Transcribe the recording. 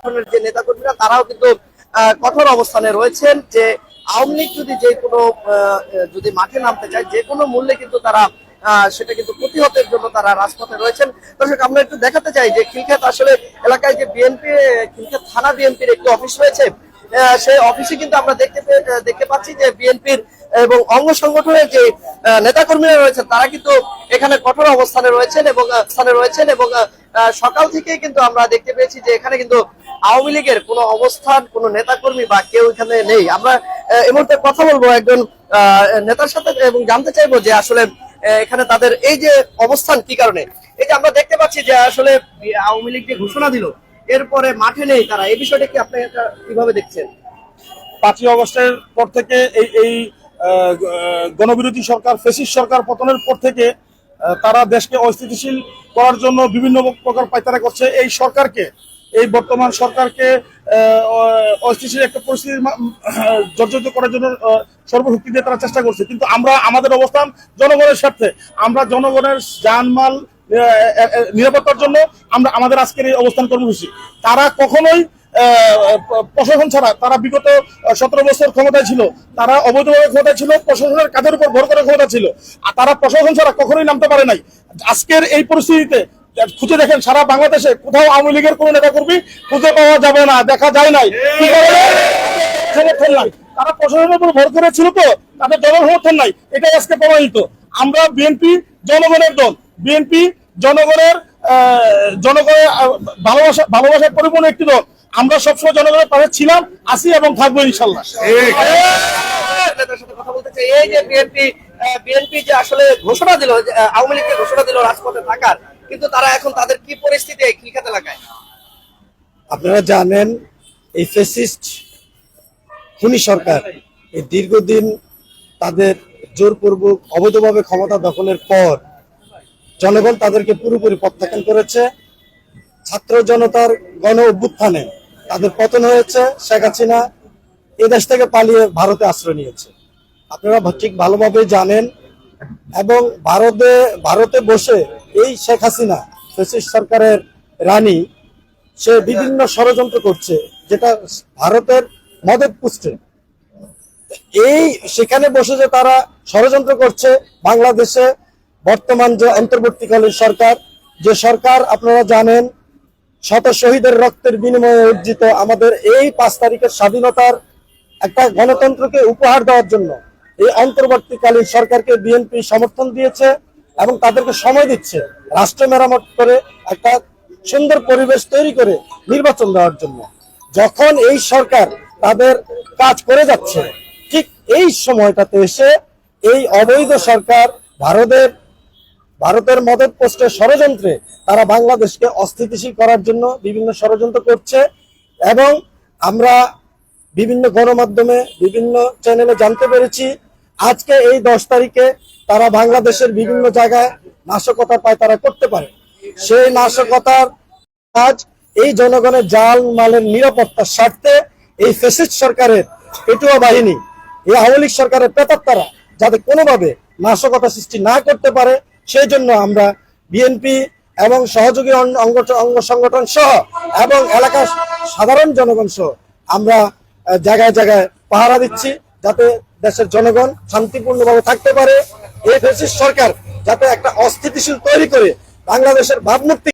সংগঠনের যে নেতাকর্মীরা, তারাও কিন্তু কঠোর অবস্থানে রয়েছেন যে আওয়ামী লীগ যদি যে কোনো যদি মাঠে নামতে চায়, যে কোনো মূল্যে কিন্তু তারা সেটা কিন্তু প্রতিহতের জন্য তারা রাজপথে রয়েছেন। দর্শক, আমরা একটু দেখাতে চাই যে খিলখ্যাত আসলে এলাকায় যে বিএনপি খিলখ্যাত থানা বিএনপির একটি অফিস রয়েছে। সেই অফিসে কিন্তু আমরা দেখতে দেখতে পাচ্ছি যে বিএনপির এবং অঙ্গ সংগঠনের যে নেতাকর্মীরা রয়েছেন, তারা কিন্তু এখানে কঠোর অবস্থানে রয়েছেন এবং স্থানে রয়েছেন এবং সকাল থেকেই কিন্তু আমরা দেখতে পেয়েছি যে এখানে কিন্তু আওয়ামী লীগের কোনো অবস্থান, কোনো নেতাকর্মী বা কেউ এখানে নেই। আমরা এই মুহূর্তে কথা বলব একজন নেতার সাথে এবং জানতে চাইব যে আসলে এখানে তাদের এই যে অবস্থান কি কারণে? এই যে আমরা দেখতে পাচ্ছি যে আসলে আওয়ামী লীগ যে ঘোষণা দিল, এরপরে মাঠে নেই তারা। এই বিষয়টা কি আপনি কীভাবে দেখছেন? পাঁচই অগস্টের পর থেকে এই এই গণবিরোধী সরকার ফেসিস সরকার পতনের পর থেকে তারা দেশকে অস্থিতিশীল করার জন্য বিভিন্ন প্রকার পায়তারা করছে। এই সরকারকে, এই বর্তমান সরকারকে অস্থিতিশীল একটা পরিস্থিতি জর্জরিত করার জন্য সর্বশক্তি দিয়ে তারা চেষ্টা করছে। কিন্তু আমরা, আমাদের অবস্থান জনগণের স্বার্থে। আমরা জনগণের জানমাল নিরাপত্তার জন্য আমরা আমাদের আজকের এই অবস্থান কর্মসূচি। তারা কখনোই প্রশাসন ছাড়া তারা বিগত সতেরো বছর ক্ষমতায় ছিল। তারা অবৈধভাবে ক্ষমতায় ছিল, প্রশাসনের কাজের উপর ভর করে ক্ষমতা ছিল। আর তারা প্রশাসন ছাড়া কখনোই নামতে পারে নাই। আজকের এই পরিস্থিতিতে খুঁজে দেখেন, সারা বাংলাদেশে কোথাও আওয়ামী লীগের কোনো নেতা কর্মী খুঁজে পাওয়া যাবে না, দেখা যায় নাই। সমর্থন নাই। তারা প্রশাসনের উপর ভর করে ছিল তো, তাদের জনসমর্থন নাই। এটাই আজকে প্রমাণিত। আমরা বিএনপি জনগণের দল। বিএনপি জনগণের জনগণের ভালোবাসা, ভালোবাসার পরিপূর্ণ একটি দল। আমরা সবসময় জনগণের পাশে ছিলাম আছি এবং থাকব ইনশাল্লাহ। সাথে কথা বলতে চাই এই যে বিএনপি বিএনপি যে আসলে ঘোষণা দিল আওয়ামী লীগকে ঘোষণা দিল রাজপথে থাকার কিন্তু তারা এখন তাদের কি পরিস্থিতি আপনারা জানেন এই ফেসিস্ট খুনি সরকার এই দীর্ঘদিন তাদের জোরপূর্বক অবৈধভাবে ক্ষমতা দখলের পর জনগণ তাদেরকে পুরোপুরি প্রত্যাখ্যান করেছে। ছাত্র জনতার গণ অভ্যুত্থানে তাদের পতন হয়েছে, শেখ হাসিনা এদেশ থেকে পালিয়ে ভারতে আশ্রয় নিয়েছে। আপনারা ঠিক ভালোভাবে জানেন এবং ভারতে ভারতে বসে এই শেখ হাসিনা ফেসিস্ট সরকারের রানী, সে বিভিন্ন ষড়যন্ত্র করছে, যেটা ভারতের মদত পুষ্টে। এই সেখানে বসে যে তারা ষড়যন্ত্র করছে, বাংলাদেশে বর্তমান যে অন্তর্বর্তীকালীন সরকার, যে সরকার আপনারা জানেন শত শহীদের রক্তের বিনিময়ে অর্জিত আমাদের এই পাঁচ তারিখের স্বাধীনতার একটা গণতন্ত্রকে উপহার দেওয়ার জন্য এই অন্তর্বর্তীকালীন সরকারকে বিএনপি সমর্থন দিয়েছে এবং তাদেরকে সময় দিচ্ছে রাষ্ট্র মেরামত করে একটা সুন্দর পরিবেশ তৈরি করে নির্বাচন দেওয়ার জন্য। যখন এই সরকার তাদের কাজ করে যাচ্ছে, ঠিক এই সময়টাতে এসে এই অবৈধ সরকার ভারতের ভারতের মদত পোস্টের ষড়যন্ত্রে তারা বাংলাদেশকে অস্থিতিশীল করার জন্য বিভিন্ন ষড়যন্ত্র করছে এবং আমরা বিভিন্ন গণমাধ্যমে, বিভিন্ন চ্যানেলে জানতে পেরেছি, আজকে এই দশ তারিখে তারা বাংলাদেশের বিভিন্ন জায়গায় নাশকতা পায় তারা করতে পারে। সেই নাশকতার কাজ এই জনগণের জাল মালের নিরাপত্তার স্বার্থে এই ফেসিস্ট সরকারের পেটুয়া বাহিনী, এই আওয়ামী লীগ সরকারের প্রেতাত্মারা যাতে কোনোভাবে নাশকতা সৃষ্টি না করতে পারে সেই জন্য আমরা বিএনপি এবং সহযোগী অঙ্গ সংগঠন সহ এবং এলাকার সাধারণ জনগণ সহ আমরা জায়গায় জায়গায় পাহারা দিচ্ছি যাতে দেশের জনগণ শান্তিপূর্ণভাবে থাকতে পারে। এই ফেসিস্ট সরকার যাতে একটা অস্থিতিশীল তৈরি করে বাংলাদেশের ভাবমূর্তি